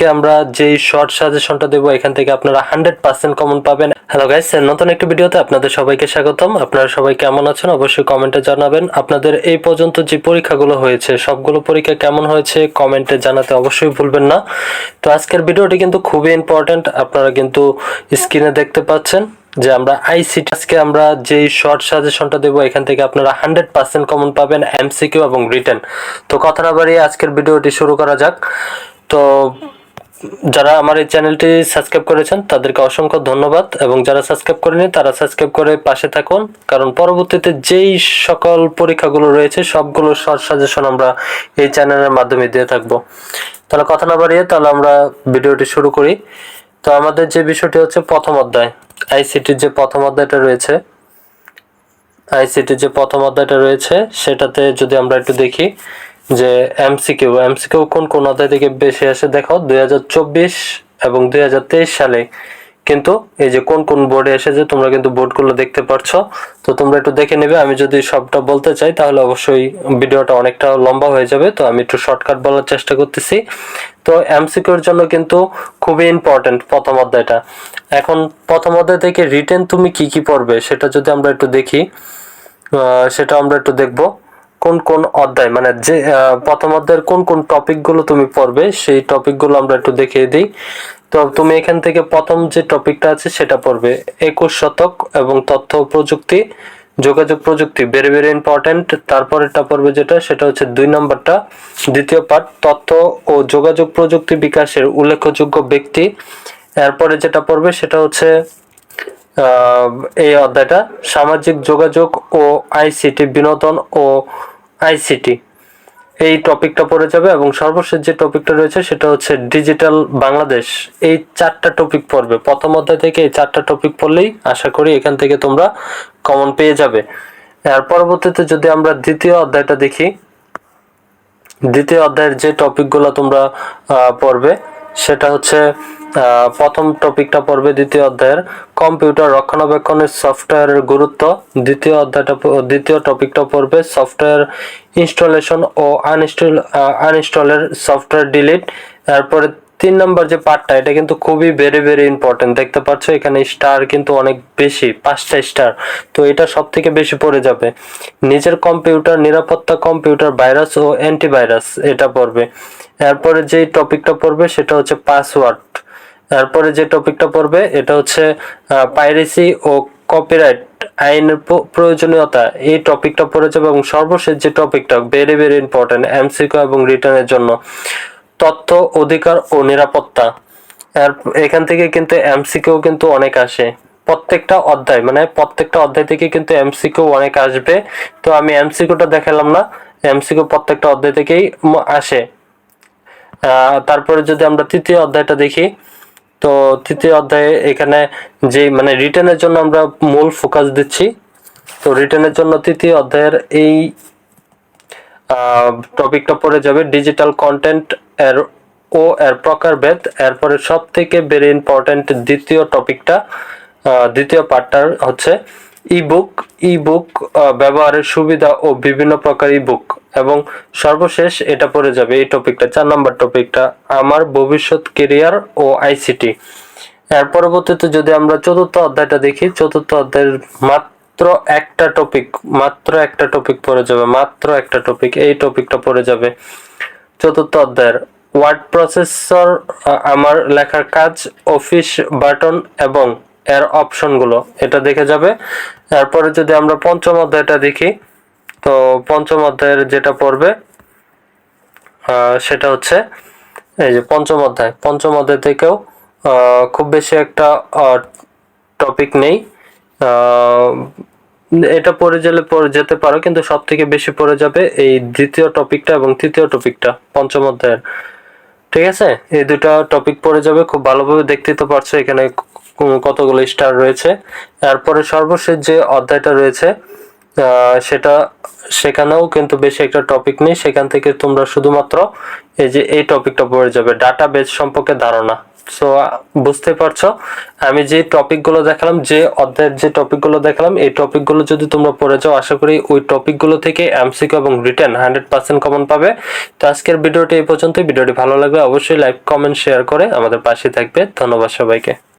আজকে আমরা যেই শর্ট সাজেশনটা দেবো, এখান থেকে আপনারা হান্ড্রেড পার্সেন্ট কমন পাবেন। হ্যালো গাইস নতুন একটি ভিডিওতে আপনাদের সবাইকে স্বাগতম। আপনারা সবাই কেমন আছেন? অবশ্যই কমেন্টে জানাবেন। আপনাদের এই পর্যন্ত যে পরীক্ষাগুলো হয়েছে, সবগুলো পরীক্ষা কেমন হয়েছে কমেন্টে জানাতে অবশ্যই ভুলবেন না। তো আজকের ভিডিওটি কিন্তু খুবই ইম্পর্ট্যান্ট আপনারা কিন্তু স্ক্রিনে দেখতে পাচ্ছেন যে আমরা আইসিটি আজকে আমরা যেই শর্ট সাজেশনটা দেবো, এখান থেকে আপনারা হান্ড্রেড পার্সেন্ট কমন পাবেন এমসিকিউ এবং রিটেন তো কথা না বাড়িয়ে আজকের ভিডিওটি শুরু করা যাক। তো যারা আমার এই চ্যানেলটি সাবস্ক্রাইব করেছেন, তাদেরকে অসংখ্য ধন্যবাদ। এবং যারা সাবস্ক্রাইব করেনি, তারা সাবস্ক্রাইব করে পাশে থাকুন। কারণ পরবর্তীতে যেই সকল পরীক্ষাগুলো রয়েছে, সবগুলো শর্ট সাজেশন আমরা এই চ্যানেলের মাধ্যমে দিয়ে থাকব। তাহলে কথা না বাড়িয়ে তাহলে আমরা ভিডিওটি শুরু করি। তো আমাদের যে বিষয়টি হচ্ছে প্রথম অধ্যায় আইসিটির যে প্রথম অধ্যায়টা রয়েছে আইসিটির যে প্রথম অধ্যায়টা রয়েছে, সেটাতে যদি আমরা একটু দেখি যে এমসিকিউ এমসিকিউ কোন কোন অধ্যায় থেকে বেশি আসে দেখো? দু হাজার চব্বিশ এবং দু হাজার তেইশ সালে। কিন্তু এই যে কোন কোন বোর্ডে এসেছে, তোমরা কিন্তু বোর্ডগুলো দেখতে পারছ। তো তোমরা একটু দেখে নেবে। আমি যদি সবটা বলতে চাই, তাহলে অবশ্যই ভিডিওটা অনেকটা লম্বা হয়ে যাবে। তো আমি একটু শর্টকাট বলার চেষ্টা করতেছি। তো এমসিকিউর জন্য কিন্তু খুবই ইম্পর্টেন্ট প্রথম অধ্যায়টা। এখন প্রথম অধ্যায় থেকে রিটেন তুমি কি কি পড়বে, সেটা যদি আমরা একটু দেখি সেটা আমরা একটু দেখব। কোন কোন অধ্যায়? মানে যে প্রথম অধ্যায়ের কোন কোন টপিকগুলো তুমি পড়বে, সেই টপিকগুলো আমরা একটু দেখিয়ে দিই। তো তুমি এখান থেকে প্রথম যে টপিকটা আছে, সেটা পড়বে। একুশ শতক এবং তথ্য প্রযুক্তি, যোগাযোগ প্রযুক্তি ভেরি ভেরি ইম্পর্টেন্ট তারপরেরটা পড়বে যেটা, সেটা হচ্ছে দুই নম্বরটা। দ্বিতীয় পার্ট তথ্য ও যোগাযোগ প্রযুক্তি বিকাশের উল্লেখযোগ্য ব্যক্তি। এরপরে যেটা পড়বে, সেটা হচ্ছে এই অধ্যায়টা, সামাজিক যোগাযোগ ও আইসিটি বিনোদন ও আইসিটি এই টপিকটা পড়ে যাবে এবং সর্বশেষ যে টপিকটা রয়েছে সেটা হচ্ছে ডিজিটাল বাংলাদেশ। এই চারটা টপিক পড়বে। প্রথম অধ্যায় থেকে এই চারটা টপিক পড়লেই আশা করি এখান থেকে তোমরা কমন পেয়ে যাবে। এর পরবর্তীতে যদি আমরা দ্বিতীয় অধ্যায়টা দেখি, দ্বিতীয় অধ্যায়ের যে টপিকগুলো তোমরা পড়বে সেটা হচ্ছে প্রথম টপিকটা পড়বে দ্বিতীয় অধ্যায়ের। কম্পিউটার রক্ষণাবেক্ষণের সফটওয়্যারের গুরুত্ব। দ্বিতীয় অধ্যায়টা দ্বিতীয় টপিকটা পড়বে সফটওয়্যার ইনস্টলেশন ও আনইনস্টল আনইনস্টলের সফটওয়্যার ডিলিট এরপরে তিন নম্বর যে পার্টটা এটা কিন্তু খুবই ভেরি ভেরি ইম্পর্টেন্ট দেখতে পাচ্ছ, এখানে স্টার কিন্তু অনেক বেশি, পাঁচটা স্টার তো এটা সব থেকে বেশি পড়ে যাবে। নিজের কম্পিউটার নিরাপত্তা কম্পিউটার ভাইরাস ও অ্যান্টিভাইরাস এটা পড়বে। এরপরে যে টপিকটা পড়বে, সেটা হচ্ছে পাসওয়ার্ড এরপরে যে টপিকটা পড়বে, এটা হচ্ছে পাইরেসি ও কপিরাইট আইনের প্রয়োজনীয়তা। এই টপিকটা পড়ে যাবে এবং সর্বশেষ যে টপিকটা ভেরি ভেরি ইম্পর্টেন্ট এমসিকিউ এবং রিটার্নের জন্য। তথ্য, অধিকার ও নিরাপত্তা। এর, এখান থেকে কিন্তু এমসিকিউ কিন্তু অনেক আসে। প্রত্যেকটা অধ্যায় মানে প্রত্যেকটা অধ্যায় থেকে কিন্তু এমসিকিউ অনেক আসবে। তো আমি এমসিকিউটা দেখালাম না, এমসিকিউ প্রত্যেকটা অধ্যায় থেকেই আসে। তারপরে যদি আমরা তৃতীয় অধ্যায়টা দেখি, তো তৃতীয় অধ্যায়ে এখানে যে মানে রিটার্নের জন্য আমরা মূল ফোকাস দিচ্ছি। তো রিটার্নের জন্য তৃতীয় অধ্যায়ের এই টপিকটা পড়ে যাবে ডিজিটাল কন্টেন্ট এর ও এর প্রকারভেদ। এরপরে সব থেকে ভেরি ইম্পর্টেন্ট দ্বিতীয় টপিকটা দ্বিতীয় পার্টটার হচ্ছে ইবুক ইবুক ব্যবহারের সুবিধা ও বিভিন্ন প্রকার ইবুক এবং সর্বশেষ এটা পড়ে যাবে এই টপিকটা চার নম্বর টপিকটা আমার ভবিষ্যৎ কেরিয়ার ও আইসিটি এর পরবর্তীতে যদি আমরা চতুর্থ অধ্যায়টা দেখি, চতুর্থ অধ্যায়ের মাত্র একটা টপিক মাত্র একটা টপিক পড়ে যাবে, মাত্র একটা টপিক এই টপিকটা পড়ে যাবে। চতুর্থ অধ্যায়ের ওয়ার্ড প্রসেসর আমার লেখার কাজ, অফিস বাটন এবং এর অপশনগুলো, এটা দেখে যাবে। এরপরে যদি আমরা পঞ্চম অধ্যায়টা দেখি, তো পঞ্চম অধ্যায়ের যেটা পড়বে সেটা হচ্ছে এই যে পঞ্চম অধ্যায়। পঞ্চম অধ্যায় থেকেও খুব বেশি একটা টপিক নেই। এটা পড়ে গেলে পড়ে যেতে পারো, কিন্তু সব থেকে বেশি পড়ে যাবে এই দ্বিতীয় টপিকটা এবং তৃতীয় টপিকটা, পঞ্চম অধ্যায়ের। ঠিক আছে? এই দুটা টপিক পড়ে যাবে, খুব ভালোভাবে দেখতেই তো পারছ এখানে কতগুলো স্টার রয়েছে। এরপরে সর্বশেষ যে অধ্যায়টা রয়েছে সেটা সেখানেও কিন্তু বেশি একটা টপিক নেই। সেখান থেকে তোমরা শুধুমাত্র এই যে এই টপিকটা পড়ে যাবে ডাটা বেস সম্পর্কে ধারণা। সো বুঝতে পারছ? আমি যে টপিকগুলো দেখালাম, যে অধ্যায়ের যে টপিকগুলো দেখালাম, এই টপিকগুলো যদি তোমরা পড়ে যাও, আশা করি ওই টপিকগুলো থেকে এমসিকিউ এবং রিটার্ন হান্ড্রেড পার্সেন্ট কমন পাবে। তো আজকের ভিডিওটি এই পর্যন্তই। ভিডিওটি ভালো লাগবে অবশ্যই লাইক কমেন্ট শেয়ার করে আমাদের পাশে থাকবে। ধন্যবাদ সবাইকে।